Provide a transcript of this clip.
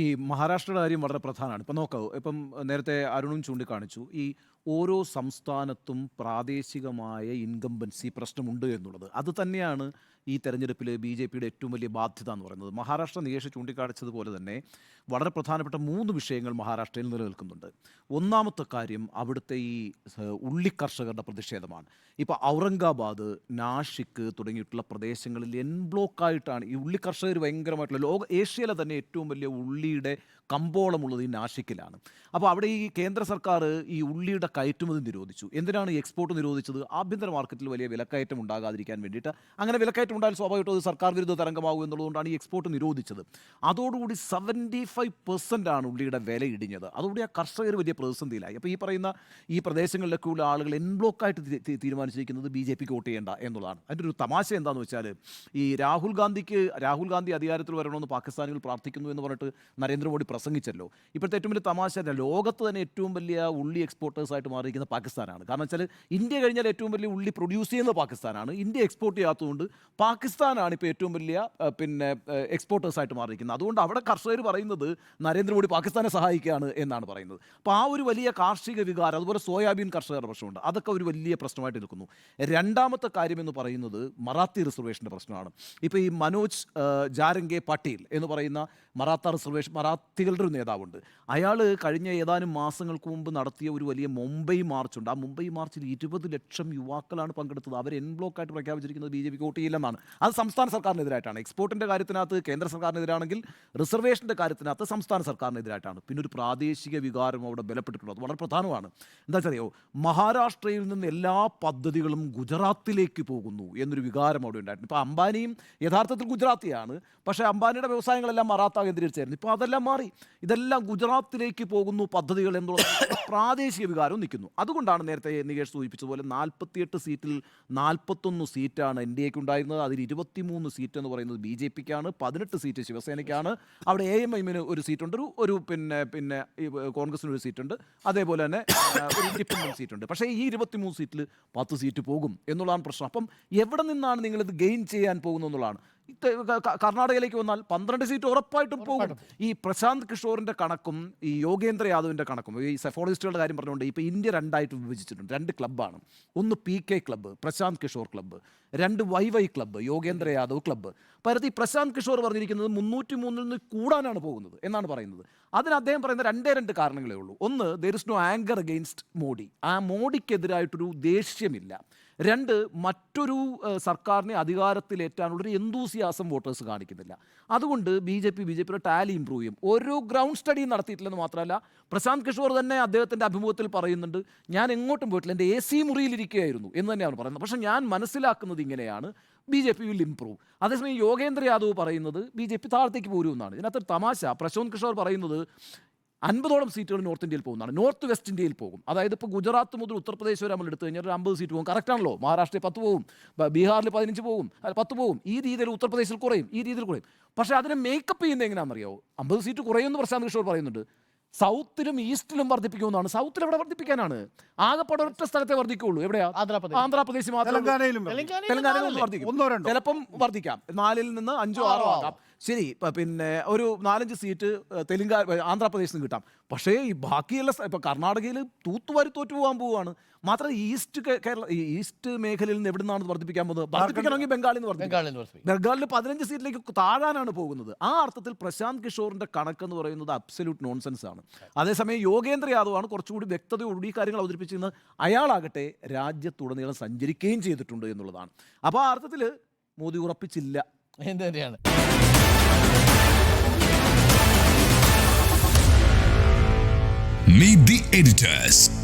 ഈ മഹാരാഷ്ട്രയുടെ കാര്യം വളരെ പ്രധാനമാണ്. ഇപ്പം നോക്കാവൂ ഇപ്പം നേരത്തെ അരുണും ചൂണ്ടിക്കാണിച്ചു ഈ ഓരോ സംസ്ഥാനത്തും പ്രാദേശികമായ ഇൻകംബൻസി പ്രശ്നമുണ്ട് എന്നുള്ളത്. അത് തന്നെയാണ് ഈ തെരഞ്ഞെടുപ്പിൽ ബി ജെ പിയുടെ ഏറ്റവും വലിയ ബാധ്യത എന്ന് പറയുന്നത്. മഹാരാഷ്ട്ര നികേഷ് ചൂണ്ടിക്കാണിച്ചതുപോലെ തന്നെ വളരെ പ്രധാനപ്പെട്ട മൂന്ന് വിഷയങ്ങൾ മഹാരാഷ്ട്രയിൽ നിലനിൽക്കുന്നുണ്ട്. ഒന്നാമത്തെ കാര്യം അവിടുത്തെ ഈ ഉള്ളിക്കർഷകരുടെ ഉള്ളി കർഷകരുടെ പ്രതിഷേധമാണ്. ഇപ്പോൾ ഔറംഗാബാദ് നാഷിക്ക് തുടങ്ങിയിട്ടുള്ള പ്രദേശങ്ങളിൽ എൻ ബ്ലോക്കായിട്ടാണ് ഈ ഉള്ളിക്കർഷകർ ഭയങ്കരമായിട്ടുള്ള ലോക ഏഷ്യയിലെ തന്നെ ഏറ്റവും വലിയ ഉള്ളിയുടെ കമ്പോളമുള്ളത് ഈ നാഷിക്കിലാണ് അപ്പോൾ അവിടെ ഈ കേന്ദ്ര സർക്കാർ ഈ ഉള്ളിയുടെ കയറ്റുമതി നിരോധിച്ചു. എന്തിനാണ് ഈ എക്സ്പോർട്ട് നിരോധിച്ചത്? ആഭ്യന്തര മാർക്കറ്റിൽ വലിയ വിലക്കയറ്റം ഉണ്ടാകാതിരിക്കാൻ വേണ്ടിയിട്ട്. അങ്ങനെ വിലക്കയറ്റം ഉണ്ടായാൽ സ്വാഭാവികമായിട്ടും അത് സർക്കാർ വിരുദ്ധ തരംഗമാകും എന്നുള്ളതുകൊണ്ടാണ് ഈ എക്സ്പോർട്ട് നിരോധിച്ചത്. അതോടുകൂടി സെവന്റി ഫൈവ് പെർസെന്റ് ആണ് ഉള്ളിയുടെ വില ഇടിഞ്ഞത്. അതോടുകൂടി ആ കർഷകർ വലിയ പ്രതിസന്ധിയിലായി. അപ്പോൾ ഈ പറയുന്ന ഈ പ്രദേശങ്ങളിലൊക്കെ ഉള്ള ആളുകൾ എൻ ബ്ലോക്കായിട്ട് തീ- തീ- തീരുമാനിച്ചിരിക്കുന്നത് ബി ജെ പിക്ക് വോട്ട് ചെയ്യേണ്ട എന്നുള്ളതാണ്. അതിന്റെ ഒരു തമാശ എന്താണെന്ന് വെച്ചാൽ ഈ രാഹുൽ ഗാന്ധിക്ക് രാഹുൽ ഗാന്ധി അധികാരത്തിൽ വരണമെന്ന് പാകിസ്ഥാനികൾ പ്രാർത്ഥിക്കുന്നു എന്ന് പറഞ്ഞിട്ട് നരേന്ദ്രമോദി പ്രസംഗിച്ചല്ലോ. ഇപ്പോഴത്തെ ഏറ്റവും വലിയ തമാശ? ലോകത്ത് തന്നെ ഏറ്റവും വലിയ ഉള്ളി എക്സ്പോർട്ടേഴ്സായിട്ട് മാറിയിരിക്കുന്ന പാകിസ്ഥാനാണ്. കാരണം വെച്ചാൽ ഇന്ത്യ കഴിഞ്ഞാൽ ഏറ്റവും വലിയ ഉള്ളി പ്രൊഡ്യൂസ് ചെയ്യുന്ന പാകിസ്ഥാനാണ്. ഇന്ത്യ എക്സ്പോർട്ട് ചെയ്യാത്തതുകൊണ്ട് പാകിസ്ഥാനാണ് ഇപ്പോൾ ഏറ്റവും വലിയ പിന്നെ എക്സ്പോർട്ടേഴ്സായിട്ട് മാറിയിരിക്കുന്നത്. അതുകൊണ്ട് അവിടെ കർഷകർ പറയുന്നത് നരേന്ദ്രമോദി പാകിസ്ഥാനെ സഹായിക്കുകയാണ് എന്നാണ് പറയുന്നത്. അപ്പോൾ ആ ഒരു വലിയ കാർഷിക വികാരം അതുപോലെ സോയാബീൻ കർഷകരുടെ പ്രശ്നമുണ്ട്. അതൊക്കെ ഒരു വലിയ പ്രശ്നമായിട്ട് നിൽക്കുന്നു. രണ്ടാമത്തെ കാര്യമെന്ന് പറയുന്നത് മറാത്തി റിസർവേഷന്റെ പ്രശ്നമാണ്. ഇപ്പോൾ ഈ മനോജ് ജാരംഗെ പട്ടേൽ എന്ന് പറയുന്ന മറാത്ത റിസർവേഷൻ മറാത്തികളുടെ ഒരു നേതാവുണ്ട്. അയാൾ കഴിഞ്ഞ ഏതാനും മാസങ്ങൾക്ക് മുമ്പ് നടത്തിയ ഒരു വലിയ മുംബൈ മാർച്ചുണ്ട്. ആ മുംബൈ മാർച്ചിൽ ഇരുപത് ലക്ഷം യുവാക്കളാണ് പങ്കെടുത്തത്. അവർ എൻ ബ്ലോക്കായിട്ട് പ്രഖ്യാപിച്ചിരിക്കുന്നത് ബി ജെ പിക്ക് വോട്ട് ചെയ്യില്ലെന്നാണ്. അത് സംസ്ഥാന സർക്കാരിനെതിരായിട്ടാണ്. എക്സ്പോർട്ടിന്റെ കാര്യത്തിനകത്ത് കേന്ദ്ര സർക്കാരിനെതിരാണെങ്കിൽ റിസർവേഷന്റെ കാര്യത്തിനകത്ത് സംസ്ഥാന സർക്കാരിനെതിരായിട്ടാണ്. പിന്നെ ഒരു പ്രാദേശിക വികാരം അവിടെ ബലപ്പെട്ടിട്ടുള്ളത്. വളരെ പ്രധാനമാണ്. എന്താ വെച്ചറിയോ മഹാരാഷ്ട്രയിൽ നിന്ന് എല്ലാ പദ്ധതികളും ഗുജറാത്തിലേക്ക് പോകുന്നു എന്നൊരു വികാരം അവിടെ ഉണ്ടായിട്ടുണ്ട്. ഇപ്പോൾ അംബാനിയും യഥാർത്ഥത്തിൽ ഗുജറാത്തിയാണ്. പക്ഷേ അംബാനിയുടെ വ്യവസായങ്ങളെല്ലാം മറാത്ത കേന്ദ്രീകരിച്ചായിരുന്നു. ഇപ്പോൾ അതെല്ലാം മാറി. ഇതെല്ലാം ഗുജറാത്തിലേക്ക് പോകുന്നു പദ്ധതികൾ എന്നുള്ള പ്രാദേശിക വികാരവും നിൽക്കുന്നു. അതുകൊണ്ടാണ് നേരത്തെ നികേഷ് സൂചിപ്പിച്ചതുപോലെ നാൽപ്പത്തിയെട്ട് സീറ്റിൽ നാൽപ്പത്തൊന്ന് സീറ്റാണ് എൻ ഡി എക്ക് ഉണ്ടായിരുന്നത്. അതിൽ ഇരുപത്തിമൂന്ന് സീറ്റ് എന്ന് പറയുന്നത് ബി ജെ പിക്കാണ്. പതിനെട്ട് സീറ്റ് ശിവസേനയ്ക്കാണ്. അവിടെ എ എം എമ്മിന് ഒരു സീറ്റുണ്ട്. ഒരു ഒരു പിന്നെ പിന്നെ കോൺഗ്രസിന് ഒരു സീറ്റുണ്ട്. അതേപോലെ തന്നെ ഒരു ഇൻഡിപെൻഡന്റ് സീറ്റുണ്ട്. പക്ഷേ ഈ ഇരുപത്തിമൂന്ന് സീറ്റിൽ പത്ത് സീറ്റ് പോകും എന്നുള്ളതാണ് പ്രശ്നം. അപ്പം എവിടെ നിന്നാണ് നിങ്ങളിത് ഗെയിൻ ചെയ്യാൻ പോകുന്നത് എന്നുള്ളതാണ്. കർണാടകയിലേക്ക് വന്നാൽ പന്ത്രണ്ട് സീറ്റ് ഉറപ്പായിട്ടും പോകും. ഈ പ്രശാന്ത് കിഷോറിന്റെ കണക്കും ഈ യോഗേന്ദ്ര യാദവിന്റെ കണക്കും ഈ സെഫോളജിസ്റ്റുകളുടെ കാര്യം പറഞ്ഞുകൊണ്ട് ഇപ്പോൾ ഇന്ത്യ രണ്ടായിട്ട് വിഭജിച്ചിട്ടുണ്ട്. രണ്ട് ക്ലബ്ബാണ്. ഒന്ന് P K club Prashant Kishor club. രണ്ട് Y Y club Yogendra Yadav club. പരത്തി പ്രശാന്ത് കിഷോർ പറഞ്ഞിരിക്കുന്നത് മുന്നൂറ്റി മൂന്നിൽ നിന്ന് കൂടാനാണ് പോകുന്നത് എന്നാണ് പറയുന്നത്. അതിന് അദ്ദേഹം പറയുന്ന രണ്ടേ രണ്ട് കാരണങ്ങളേ ഉള്ളൂ. ഒന്ന് there is no anger against Modi. ആ മോഡിക്കെതിരായിട്ടൊരു ദേഷ്യമില്ല. രണ്ട് മറ്റൊരു സർക്കാരിനെ അധികാരത്തിലേറ്റാനുള്ളൊരു എന്തൂസിയാസം വോട്ടേഴ്സ് കാണിക്കുന്നില്ല. അതുകൊണ്ട് B J P B J പിയുടെ ടാലി ഇമ്പ്രൂവ് ചെയ്യും. ഓരോ ഗ്രൗണ്ട് സ്റ്റഡിയും നടത്തിയിട്ടില്ലെന്ന് മാത്രമല്ല പ്രശാന്ത് കിഷോർ തന്നെ അദ്ദേഹത്തിന്റെ അഭിമുഖത്തിൽ പറയുന്നുണ്ട് ഞാൻ എങ്ങോട്ടും പോയിട്ടില്ല എന്റെ എ സി മുറിയിലിരിക്കുകയായിരുന്നു എന്ന് തന്നെയാണ് പറയുന്നത്. പക്ഷേ ഞാൻ മനസ്സിലാക്കുന്നത് ഇങ്ങനെയാണ് B J P will improve അതേസമയം യോഗേന്ദ്ര യാദവ് പറയുന്നത് ബി ജെ പി താഴത്തേക്ക് പോരുമെന്നാണ് ഇതിനകത്ത് തമാശ പ്രശാന്ത് കിഷോർ പറയുന്നത് അൻപതോളം സീറ്റുകൾ നോർത്ത് ഇന്ത്യയിൽ പോകുന്നതാണ്. നോർത്ത് വെസ്റ്റ് ഇന്ത്യയിൽ പോകും. അതായത് ഇപ്പോൾ ഗുജറാത്ത് മുതൽ ഉത്തർപ്രദേശ് വരെ നമ്മൾ എടുത്തു കഴിഞ്ഞാൽ ഒരു അമ്പത് സീറ്റ് പോകും. കറക്റ്റാണല്ലോ. മഹാരാഷ്ട്രയിൽ പത്ത് പോകും. ബീഹാറിൽ പതിനഞ്ച് പോകും. അല്ല, പത്ത് പോകും. ഈ രീതിയിൽ ഉത്തർപ്രദേശിൽ കുറയും. ഈ രീതിയിൽ കുറയും. പക്ഷേ അതിനെ മേക്കപ്പ് ചെയ്യുന്നത് എങ്ങനെയാണെന്നറിയോ അമ്പത് സീറ്റ് കുറയുമെന്ന് പ്രശാന്ത് കിഷോർ പറയുന്നുണ്ട്. സൗത്തിലും ഈസ്റ്റിലും വർദ്ധിപ്പിക്കുമെന്നാണ്. സൗത്തിൽ എവിടെ വർദ്ധിപ്പിക്കാനാണ്? ആകെപ്പാടെ ഒറ്റ സ്ഥലത്തെ വർദ്ധിക്കുള്ളൂ എവിടെയാ? ആന്ധ്രാപ്രദേശ്. ആന്ധ്രാപ്രദേശ് മാത്രം? ചിലപ്പം വർദ്ധിക്കാം. നാലിൽ നിന്ന് അഞ്ചോ ആറോ ആകാം. ശരി ഇപ്പൊ പിന്നെ ഒരു നാലഞ്ച് സീറ്റ് തെലുങ്കാ ആന്ധ്രാപ്രദേശിൽ നിന്ന് കിട്ടാം. പക്ഷേ ഈ ബാക്കിയുള്ള ഇപ്പം കർണാടകയിൽ തൂത്തുവാരി തോറ്റു പോകാൻ പോവുകയാണ്. മാത്രമല്ല ഈസ്റ്റ് കേരള ഈസ്റ്റ് മേഖലയിൽ നിന്ന് എവിടെ നിന്നാണ് വർദ്ധിപ്പിക്കാൻ പോകുന്നത്? വർദ്ധിപ്പിക്കണമെങ്കിൽ ബംഗാളിൽ നിന്ന് വർദ്ധിപ്പിക്കാം. ബംഗാളിൽ പതിനഞ്ച് സീറ്റിലേക്ക് താഴാനാണ് പോകുന്നത്. ആ അർത്ഥത്തിൽ പ്രശാന്ത് കിഷോറിന്റെ കണക്ക് എന്ന് പറയുന്നത് അബ്സല്യൂട്ട് നോൺസെൻസ് ആണ്. അതേസമയം യോഗേന്ദ്ര യാദവ് ആണ് കുറച്ചുകൂടി വ്യക്തതയോടുകൂടി ഈ കാര്യങ്ങൾ അവതരിപ്പിച്ചിരുന്നത്. അയാളാകട്ടെ രാജ്യത്തുടനീളം സഞ്ചരിക്കുകയും ചെയ്തിട്ടുണ്ട് എന്നുള്ളതാണ്. അപ്പോൾ ആ അർത്ഥത്തിൽ മോദി ഉറപ്പിച്ചില്ല. എന്ത് തന്നെയാണ് Meet the editors.